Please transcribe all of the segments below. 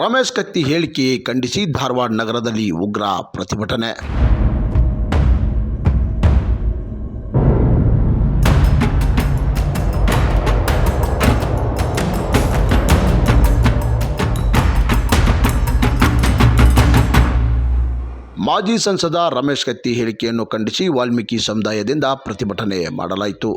ರಮೇಶ್ ಕತ್ತಿ ಹೇಳಿಕೆ ಖಂಡಿಸಿ ಧಾರವಾಡ ನಗರದಲ್ಲಿ ಉಗ್ರ ಪ್ರತಿಭಟನೆ. ಮಾಜಿ ಸಂಸದ ರಮೇಶ್ ಕತ್ತಿ ಹೇಳಿಕೆಯನ್ನು ಖಂಡಿಸಿ ವಾಲ್ಮೀಕಿ ಸಮುದಾಯದಿಂದ ಪ್ರತಿಭಟನೆ ಮಾಡಲಾಯಿತು.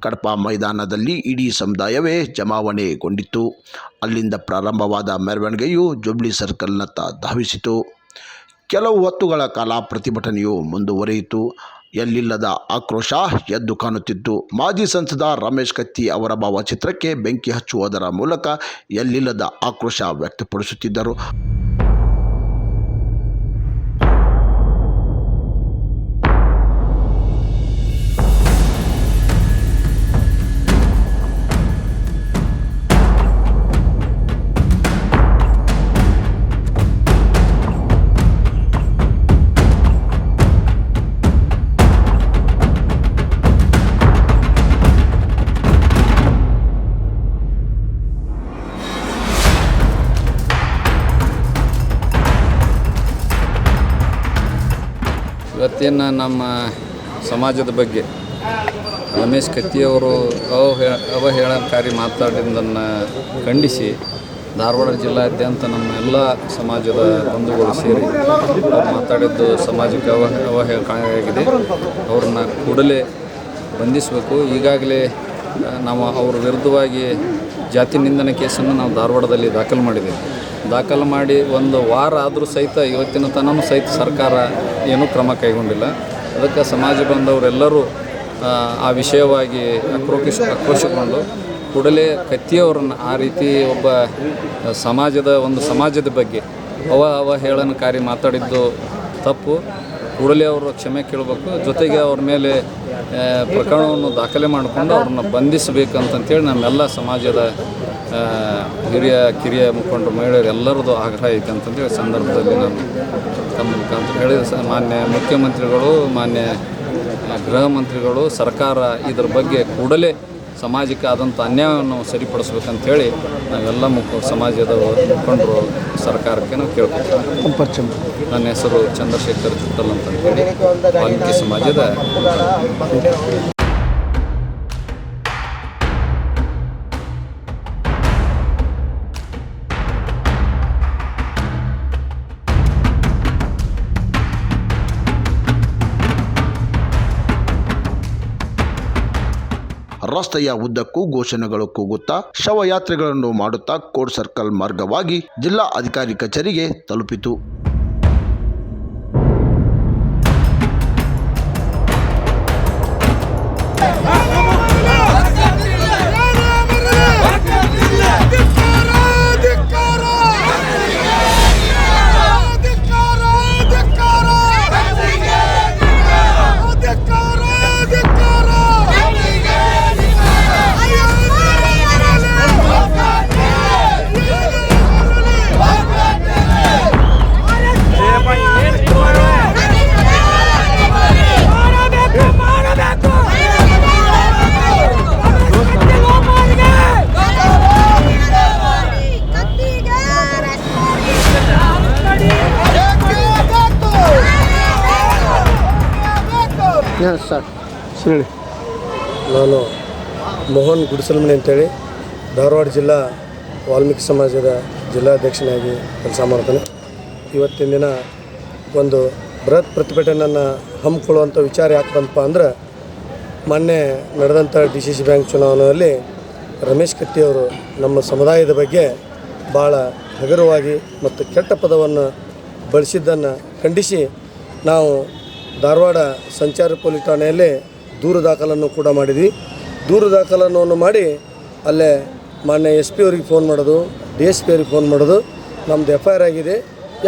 ಕಡಪ ಮೈದಾನದಲ್ಲಿ ಇಡೀ ಸಮುದಾಯವೇ ಜಮಾವಣೆಗೊಂಡಿತ್ತು. ಅಲ್ಲಿಂದ ಪ್ರಾರಂಭವಾದ ಮೆರವಣಿಗೆಯು ಜುಬ್ಲಿ ಸರ್ಕಲ್ನತ್ತ ಧಾವಿಸಿತು. ಕೆಲವು ಹೊತ್ತುಗಳ ಕಾಲ ಪ್ರತಿಭಟನೆಯು ಮುಂದುವರಿಯಿತು. ಎಲ್ಲಿಲ್ಲದ ಆಕ್ರೋಶ ಎದ್ದು ಕಾಣುತ್ತಿತ್ತು. ಮಾಜಿ ಸಂಸದ ರಮೇಶ್ ಕತ್ತಿ ಅವರ ಭಾವಚಿತ್ರಕ್ಕೆ ಬೆಂಕಿ ಹಚ್ಚುವುದರ ಮೂಲಕ ಎಲ್ಲಿಲ್ಲದ ಆಕ್ರೋಶ ವ್ಯಕ್ತಪಡಿಸುತ್ತಿದ್ದರು. ಇವತ್ತಿನ ನಮ್ಮ ಸಮಾಜದ ಬಗ್ಗೆ ರಮೇಶ್ ಕತ್ತಿಯವರು ಅವಹೇ, ಅವಹೇಳನಕಾರಿ ಮಾತಾಡಿದ್ದನ್ನು ಖಂಡಿಸಿ ಧಾರವಾಡ ಜಿಲ್ಲಾದ್ಯಂತ ನಮ್ಮ ಎಲ್ಲ ಸಮಾಜದ ಬಂಧುಗಳು ಸೇರಿ ಅವ್ರು ಮಾತಾಡಿದ್ದು ಸಮಾಜಕ್ಕೆ ಅವ ಅವಹೇಳನಕಾರಿಯಾಗಿದೆ ಅವ್ರನ್ನ ಕೂಡಲೇ ಬಂಧಿಸಬೇಕು. ಈಗಾಗಲೇ ನಾವು ಅವರ ವಿರುದ್ಧವಾಗಿ ಜಾತಿ ನಿಂದನೆ ಕೇಸನ್ನು ನಾವು ಧಾರವಾಡದಲ್ಲಿ ದಾಖಲು ಮಾಡಿದ್ದೇವೆ. ದಾಖಲು ಮಾಡಿ ಒಂದು ವಾರ ಆದರೂ ಸಹಿತ ಇವತ್ತಿನ ತನೂ ಸಹಿತ ಸರ್ಕಾರ ಏನೂ ಕ್ರಮ ಕೈಗೊಂಡಿಲ್ಲ. ಅದಕ್ಕೆ ಸಮಾಜ ಬಂದವರೆಲ್ಲರೂ ಆ, ವಿಷಯವಾಗಿ ಆಕ್ರೋಶ ಆಕ್ರೋಶಗೊಂಡು ಕೂಡಲೇ ಕತ್ತಿಯವ್ರನ್ನ ಆ ರೀತಿ ಒಬ್ಬ ಸಮಾಜದ ಒಂದು ಸಮಾಜದ ಬಗ್ಗೆ ಅವ ಹೇಳನಕಾರಿ ಮಾತಾಡಿದ್ದು ತಪ್ಪು. ಕೂಡಲೇ ಅವರು ಕ್ಷಮೆ ಕೇಳಬೇಕು. ಜೊತೆಗೆ ಅವ್ರ ಮೇಲೆ ಪ್ರಕರಣವನ್ನು ದಾಖಲೆ ಮಾಡಿಕೊಂಡು ಅವ್ರನ್ನ ಬಂಧಿಸಬೇಕಂತಂತೇಳಿ ನಮ್ಮೆಲ್ಲ ಸಮಾಜದ ಹಿರಿಯ, ಕಿರಿಯ ಮುಖಂಡರು, ಮಹಿಳೆಯರು ಎಲ್ಲರದ್ದು ಆಗ್ರಹ ಐತೆ ಅಂತಂದೇಳಿ ಸಂದರ್ಭದಲ್ಲಿ ನಾನು ತಮ್ಮ ಮುಖಾಂತರ ಹೇಳಿದ. ಮಾನ್ಯ ಮುಖ್ಯಮಂತ್ರಿಗಳು, ಮಾನ್ಯ ಗೃಹ ಮಂತ್ರಿಗಳು, ಸರ್ಕಾರ ಇದರ ಬಗ್ಗೆ ಕೂಡಲೇ ಸಮಾಜಕ್ಕೆ ಆದಂಥ ಅನ್ಯಾಯವನ್ನು ಸರಿಪಡಿಸ್ಬೇಕಂತೇಳಿ ನಾವೆಲ್ಲ ಮುಖ ಸಮಾಜದ ಮುಖಂಡರು ಸರ್ಕಾರಕ್ಕೆ ನಾವು ಕೇಳ್ಕೊತೀವಿ. ನನ್ನ ಹೆಸರು ಚಂದ್ರಶೇಖರ್ ಅಂತ ಹೇಳಿ ವಾಲ್ಮೀಕಿ ಸಮಾಜದ ರಸ್ತೆಯ ಉದ್ದಕ್ಕೂ ಘೋಷಣೆಗಳು ಕೂಗುತ್ತಾ ಶವಯಾತ್ರೆಗಳನ್ನು ಮಾಡುತ್ತಾ ಕೋರ್ಟ್ ಸರ್ಕಲ್ ಮಾರ್ಗವಾಗಿ ಜಿಲ್ಲಾ ಅಧಿಕಾರಿ ಕಚೇರಿಗೆ ತಲುಪಿತು. ಸರ್. ಹೇಳಿ ನಾನು ಮೋಹನ್ ಗುಡಿಸಲ್ಮಣಿ ಅಂತೇಳಿ ಧಾರವಾಡ ಜಿಲ್ಲಾ ವಾಲ್ಮೀಕಿ ಸಮಾಜದ ಜಿಲ್ಲಾಧ್ಯಕ್ಷನಾಗಿ ಕೆಲಸ ಮಾಡ್ತೇನೆ. ಇವತ್ತಿನ ದಿನ ಒಂದು ಬೃಹತ್ ಪ್ರತಿಭಟನೆಯನ್ನು ಹಮ್ಮಿಕೊಳ್ಳುವಂಥ ವಿಚಾರ ಯಾಕೆ ಬಂತಪ್ಪ ಅಂದ್ರೆ ಮೊನ್ನೆ ನಡೆದಂಥ ಡಿ ಸಿ ಸಿ ಬ್ಯಾಂಕ್ ಚುನಾವಣೆಯಲ್ಲಿ ರಮೇಶ್ ಕತ್ತಿಯವರು ನಮ್ಮ ಸಮುದಾಯದ ಬಗ್ಗೆ ಭಾಳ ಹಗುರವಾಗಿ ಮತ್ತು ಕೆಟ್ಟ ಪದವನ್ನು ಬಳಸಿದ್ದನ್ನು ಖಂಡಿಸಿ ನಾವು ಧಾರವಾಡ ಸಂಚಾರ ಪೊಲೀಸ್ ಠಾಣೆಯಲ್ಲಿ ದೂರು ದಾಖಲನ್ನು ಕೂಡ ಮಾಡಿದ್ವಿ. ದೂರು ದಾಖಲನ್ನು ಮಾಡಿ ಅಲ್ಲೇ ಮಾನ್ಯ ಎಸ್ ಪಿ ಅವ್ರಿಗೆ ಫೋನ್ ಮಾಡೋದು, ಡಿ ಎಸ್ ಪಿ ಅವ್ರಿಗೆ ಫೋನ್ ಮಾಡೋದು ನಮ್ಮದು ಎಫ್ ಐ ಆರ್ ಆಗಿದೆ.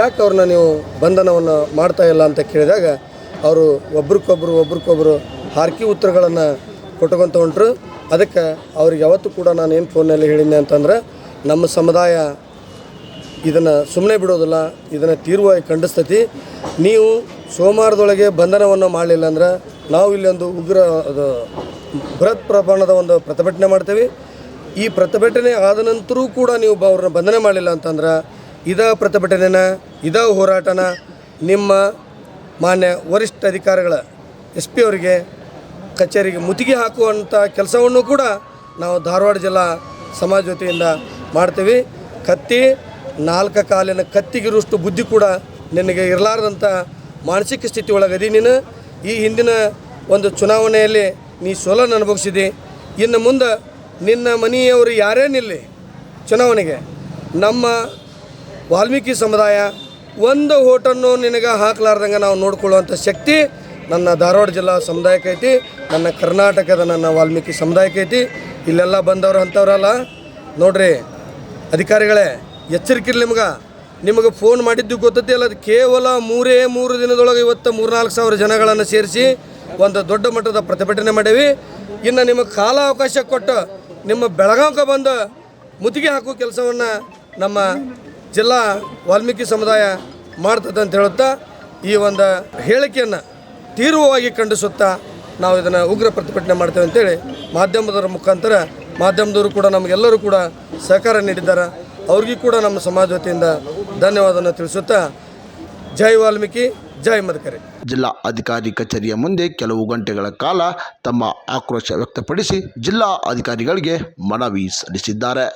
ಯಾಕೆ ಅವ್ರನ್ನ ನೀವು ಬಂಧನವನ್ನು ಮಾಡ್ತಾ ಇಲ್ಲ ಅಂತ ಕೇಳಿದಾಗ ಅವರು ಒಬ್ರಿಗೊಬ್ರು ಒಬ್ರಿಗೊಬ್ರು ಹಾರ್ಕಿ ಉತ್ತರಗಳನ್ನು ಕೊಟ್ಕೊತ ಹೊಂಟ್ರು. ಅದಕ್ಕೆ ಅವ್ರಿಗೆ ಯಾವತ್ತೂ ಕೂಡ ನಾನು ಏನು ಫೋನಲ್ಲಿ ಹೇಳಿದ್ದೆ ಅಂತಂದ್ರೆ, ನಮ್ಮ ಸಮುದಾಯ ಇದನ್ನು ಸುಮ್ಮನೆ ಬಿಡೋದಿಲ್ಲ, ಇದನ್ನು ತೀವ್ರವಾಗಿ ಖಂಡಿಸ್ತತಿ. ನೀವು ಸೋಮವಾರದೊಳಗೆ ಬಂಧನವನ್ನು ಮಾಡಲಿಲ್ಲ ಅಂದ್ರೆ ನಾವು ಇಲ್ಲಿ ಒಂದು ಉಗ್ರ, ಅದು, ಬೃಹತ್ ಪ್ರಮಾಣದ ಒಂದು ಪ್ರತಿಭಟನೆ ಮಾಡ್ತೇವೆ. ಈ ಪ್ರತಿಭಟನೆ ಆದ ನಂತರೂ ಕೂಡ ನೀವು ಅವ್ರನ್ನ ಬಂಧನ ಮಾಡಲಿಲ್ಲ ಅಂತಂದ್ರೆ ಇದ ಪ್ರತಿಭಟನೆನ, ಇದ ಹೋರಾಟನ ನಿಮ್ಮ ಮಾನ್ಯ ವರಿಷ್ಠ ಅಧಿಕಾರಿಗಳ, ಎಸ್ ಪಿ ಅವರಿಗೆ ಕಚೇರಿಗೆ ಮುತ್ತಿಗೆ ಹಾಕುವಂಥ ಕೆಲಸವನ್ನು ಕೂಡ ನಾವು ಧಾರವಾಡ ಜಿಲ್ಲಾ ಸಮಾಜ ವತಿಯಿಂದ ಮಾಡ್ತೀವಿ. ಕತ್ತಿ, ನಾಲ್ಕು ಕಾಲಿನ ಕತ್ತಿಗಿರುವಷ್ಟು ಬುದ್ಧಿ ಕೂಡ ನಿನಗೆ ಇರಲಾರ್ದಂಥ ಮಾನಸಿಕ ಸ್ಥಿತಿ ಒಳಗದಿ. ನೀನು ಈ ಹಿಂದಿನ ಒಂದು ಚುನಾವಣೆಯಲ್ಲಿ ನೀ ಸೋಲನ್ನು ಅನುಭವಿಸಿದೆ. ಇನ್ನು ಮುಂದೆ ನಿನ್ನ ಮನೆಯವರು ಯಾರೇ ನಿಲ್ಲಿ ಚುನಾವಣೆಗೆ, ನಮ್ಮ ವಾಲ್ಮೀಕಿ ಸಮುದಾಯ ಒಂದು ಓಟನ್ನು ನಿನಗೆ ಹಾಕ್ಲಾರ್ದಂಗೆ ನಾವು ನೋಡ್ಕೊಳ್ಳುವಂಥ ಶಕ್ತಿ ನನ್ನ ಧಾರವಾಡ ಜಿಲ್ಲಾ ಸಮುದಾಯಕ್ಕೆ ಐತಿ, ನನ್ನ ಕರ್ನಾಟಕದ ನನ್ನ ವಾಲ್ಮೀಕಿ ಸಮುದಾಯಕ್ಕೆ ಐತಿ. ಇಲ್ಲೆಲ್ಲ ಬಂದವರು ಅಂಥವ್ರಲ್ಲ. ನೋಡ್ರಿ ಅಧಿಕಾರಿಗಳೇ, ಎಚ್ಚರಿಕೆ ನಿಮ್ಗೆ. ನಿಮಗೆ ಫೋನ್ ಮಾಡಿದ್ದು ಗೊತ್ತೈತಿ ಅಲ್ಲ ಅದು ಕೇವಲ ಮೂರೇ ಮೂರು ದಿನದೊಳಗೆ ಇವತ್ತು ಮೂರ್ನಾಲ್ಕು ಸಾವಿರ ಜನಗಳನ್ನು ಸೇರಿಸಿ ಒಂದು ದೊಡ್ಡ ಮಟ್ಟದ ಪ್ರತಿಭಟನೆ ಮಾಡೇವಿ. ಇನ್ನು ನಿಮಗೆ ಕಾಲ ಅವಕಾಶ ಕೊಟ್ಟು ನಿಮ್ಮ ಬೆಳಗಾವಿಗೆ ಬಂದು ಮುತ್ತಿಗೆ ಹಾಕುವ ಕೆಲಸವನ್ನು ನಮ್ಮ ಜಿಲ್ಲಾ ವಾಲ್ಮೀಕಿ ಸಮುದಾಯ ಮಾಡ್ತದೆ ಅಂತ ಹೇಳುತ್ತಾ, ಈ ಒಂದು ಹೇಳಿಕೆಯನ್ನು ತೀವ್ರವಾಗಿ ಖಂಡಿಸುತ್ತಾ ನಾವು ಇದನ್ನು ಉಗ್ರ ಪ್ರತಿಭಟನೆ ಮಾಡ್ತೇವೆ ಅಂತೇಳಿ ಮಾಧ್ಯಮದವರ ಮುಖಾಂತರ, ಮಾಧ್ಯಮದವರು ಕೂಡ ನಮಗೆಲ್ಲರೂ ಕೂಡ ಸಹಕಾರ ನೀಡಿದ್ದಾರೆ. ಅವ್ರಿಗೂ ಕೂಡ ನಮ್ಮ ಸಮಾಜ ವತಿಯಿಂದ ಧನ್ಯವಾದವನ್ನು ತಿಳಿಸುತ್ತಾ ಜೈ ವಾಲ್ಮೀಕಿ, ಜೈ ಮದಕರಿ. ಜಿಲ್ಲಾ ಅಧಿಕಾರಿ ಕಚೇರಿಯ ಮುಂದೆ ಕೆಲವು ಗಂಟೆಗಳ ಕಾಲ ತಮ್ಮ ಆಕ್ರೋಶ ವ್ಯಕ್ತಪಡಿಸಿ ಜಿಲ್ಲಾ ಅಧಿಕಾರಿಗಳಿಗೆ ಮನವಿ ಸಲ್ಲಿಸಿದ್ದಾರೆ.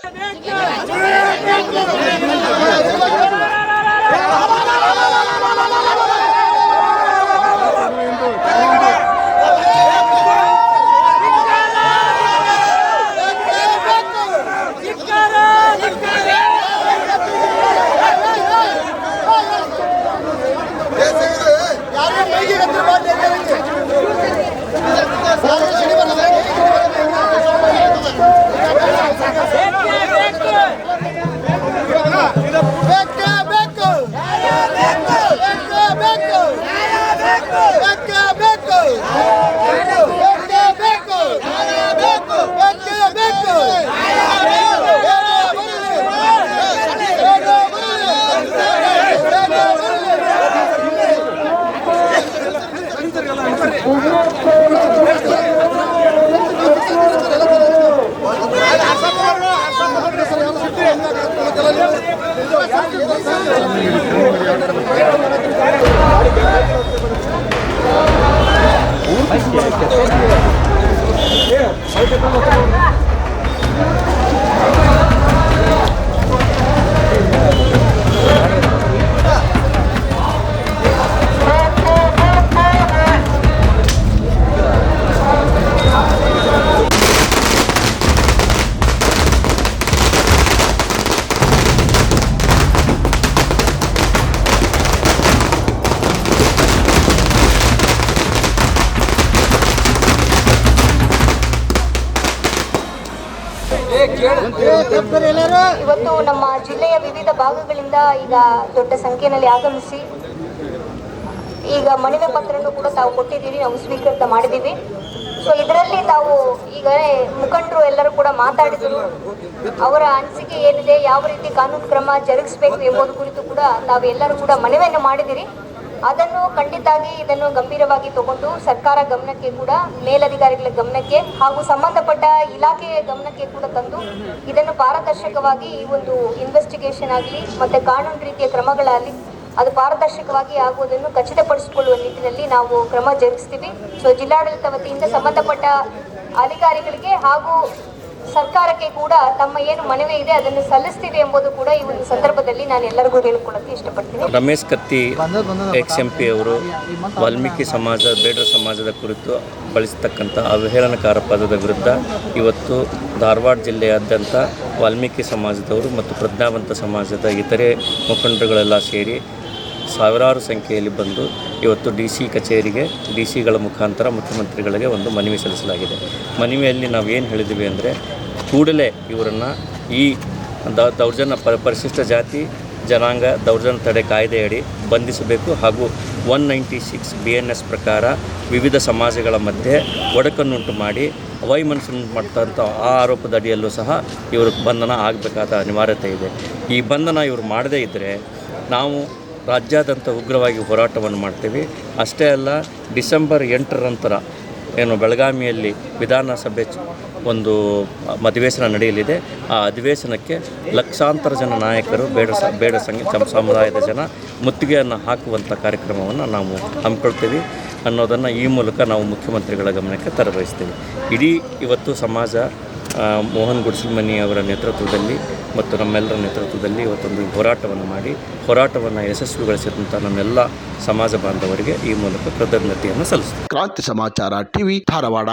ಇವತ್ತು ಜಿಲ್ಲೆಯ ವಿವಿಧ ಭಾಗಗಳಿಂದ ಈಗ ದೊಡ್ಡ ಸಂಖ್ಯೆಯಲ್ಲಿ ಆಗಮಿಸಿ, ಈಗ ಮನವಿ ಪತ್ರವನ್ನು ಕೂಡ ತಾವು ಕೊಟ್ಟಿದ್ದೀವಿ, ನಾವು ಸ್ವೀಕೃತ ಮಾಡಿದ್ದೀವಿ. ಸೊ ಇದರಲ್ಲಿ ತಾವು ಈಗ ಮುಖಂಡರು ಎಲ್ಲರೂ ಕೂಡ ಮಾತಾಡಿದರು. ಅವರ ಅನಿಸಿಕೆ ಏನಿದೆ, ಯಾವ ರೀತಿ ಕಾನೂನು ಕ್ರಮ ಜರುಗಿಸಬೇಕು ಎಂಬುದು ಕುರಿತು ಕೂಡ ತಾವೆಲ್ಲರೂ ಕೂಡ ಮನವಿಯನ್ನು ಮಾಡಿದಿರಿ ಅದನ್ನು ಖಂಡಿತಾಗಿ ಇದನ್ನು ಗಂಭೀರವಾಗಿ ತಗೊಂಡು ಸರ್ಕಾರ ಗಮನಕ್ಕೆ ಕೂಡ ಮೇಲಧಿಕಾರಿಗಳ ಗಮನಕ್ಕೆ ಹಾಗೂ ಸಂಬಂಧಪಟ್ಟ ಇಲಾಖೆಯ ಗಮನಕ್ಕೆ ಕೂಡ ತಂದು ಇದನ್ನು ಪಾರದರ್ಶಕವಾಗಿ ಈ ಒಂದು ಇನ್ವೆಸ್ಟಿಗೇಷನ್ ಆಗಲಿ ಮತ್ತೆ ಕಾನೂನು ರೀತಿಯ ಕ್ರಮಗಳಾಗಲಿ ಅದು ಪಾರದರ್ಶಕವಾಗಿ ಆಗುವುದನ್ನು ಖಚಿತಪಡಿಸಿಕೊಳ್ಳುವ ನಿಟ್ಟಿನಲ್ಲಿ ನಾವು ಕ್ರಮ ಜರುಗಿಸ್ತೀವಿ. ಸೊ ಜಿಲ್ಲಾಡಳಿತ ವತಿಯಿಂದ ಸಂಬಂಧಪಟ್ಟ ಅಧಿಕಾರಿಗಳಿಗೆ ಹಾಗೂ ಸರ್ಕಾರಕ್ಕೆ ಕೂಡ ತಮ್ಮ ಏನು ಮನವಿ ಇದೆ ಅದನ್ನು ಸಲ್ಲಿಸ್ತೀವಿ ಎಂಬುದು ಕೂಡ ಈ ಒಂದು ಸಂದರ್ಭದಲ್ಲಿ ನಾನು ಎಲ್ಲರಿಗೂ ಹೇಳಿಕೊಳ್ಳಕ್ಕೆ ಇಷ್ಟಪಡ್ತೀನಿ. Ramesh Katti ex M P ಅವರು ವಾಲ್ಮೀಕಿ ಸಮಾಜ ಬೇಡರ ಸಮಾಜದ ಕುರಿತು ಬಳಸತಕ್ಕಂಥ ಅವಹೇಳನಕಾರ ಪದದ ವಿರುದ್ಧ ಇವತ್ತು ಧಾರವಾಡ ಜಿಲ್ಲೆಯಾದ್ಯಂತ ವಾಲ್ಮೀಕಿ ಸಮಾಜದವರು ಮತ್ತು ಪ್ರಜ್ಞಾವಂತ ಸಮಾಜದ ಇತರೆ ಮುಖಂಡರುಗಳೆಲ್ಲ ಸೇರಿ ಸಾವಿರಾರು ಸಂಖ್ಯೆಯಲ್ಲಿ ಬಂದು ಇವತ್ತು ಡಿ ಸಿ ಕಚೇರಿಗೆ ಡಿ ಸಿಗಳ ಮುಖಾಂತರ ಮುಖ್ಯಮಂತ್ರಿಗಳಿಗೆ ಒಂದು ಮನವಿ ಸಲ್ಲಿಸಲಾಗಿದೆ. ಮನವಿಯಲ್ಲಿ ನಾವು ಏನು ಹೇಳಿದ್ದೀವಿ ಅಂದರೆ ಕೂಡಲೇ ಇವರನ್ನು ಈ ದೌರ್ಜನ್ಯ ಪರಿಶಿಷ್ಟ ಜಾತಿ, ಜನಾಂಗ ದೌರ್ಜನ್ಯ ತಡೆ ಕಾಯ್ದೆಯಡಿ ಬಂಧಿಸಬೇಕು ಹಾಗೂ one ninety six B N S ಪ್ರಕಾರ ವಿವಿಧ ಸಮಾಜಗಳ ಮಧ್ಯೆ ಒಡಕನ್ನುಂಟು ಮಾಡಿ ವೈಮನಸ್ಸನ್ನು ಮಾಡ್ತಂಥ ಆ ಆರೋಪದ ಅಡಿಯಲ್ಲೂ ಸಹ ಇವರು ಬಂಧನ ಆಗಬೇಕಾದ ಅನಿವಾರ್ಯತೆ ಇದೆ. ಈ ಬಂಧನ ಇವರು ಮಾಡದೇ ಇದ್ದರೆ ನಾವು ರಾಜ್ಯಾದ್ಯಂತ ಉಗ್ರವಾಗಿ ಹೋರಾಟವನ್ನು ಮಾಡ್ತೀವಿ. ಅಷ್ಟೇ ಅಲ್ಲ, ಡಿಸೆಂಬರ್ ಎಂಟರ ನಂತರ ಏನು ಬೆಳಗಾವಿಯಲ್ಲಿ ವಿಧಾನಸಭೆ ಒಂದು ಅಧಿವೇಶನ ನಡೆಯಲಿದೆ. ಆ ಅಧಿವೇಶನಕ್ಕೆ ಲಕ್ಷಾಂತರ ಜನ ನಾಯಕರು, ಬೇಡ ಸ ಬೇಡ ಸಂಘ ಸಮ- ಸಮುದಾಯದ ಜನ ಮುತ್ತಿಗೆಯನ್ನು ಹಾಕುವಂಥ ಕಾರ್ಯಕ್ರಮವನ್ನು ನಾವು ಹಮ್ಮಿಕೊಳ್ತೀವಿ ಅನ್ನೋದನ್ನು ಈ ಮೂಲಕ ನಾವು ಮುಖ್ಯಮಂತ್ರಿಗಳ ಗಮನಕ್ಕೆ ತರಬಯಸ್ತೀವಿ. ಇಡೀ ಇವತ್ತು ಸಮಾಜ ಮೋಹನ್ ಗುಡ್ಸಲ್ಮನಿ ಅವರ ನೇತೃತ್ವದಲ್ಲಿ ಮತ್ತು ನಮ್ಮೆಲ್ಲರ ನೇತೃತ್ವದಲ್ಲಿ ಇವತ್ತೊಂದು ಹೋರಾಟವನ್ನು ಮಾಡಿ, ಹೋರಾಟವನ್ನು ಯಶಸ್ವಿಗೊಳಿಸಿದಂಥ ನಮ್ಮೆಲ್ಲ ಸಮಾಜ ಬಾಂಧವರಿಗೆ ಈ ಮೂಲಕ ಕೃತಜ್ಞತೆಯನ್ನು ಸಲ್ಲಿಸುತ್ತೆ ಕ್ರಾಂತಿ ಸಮಾಚಾರ ಟಿವಿ ಧಾರವಾಡ.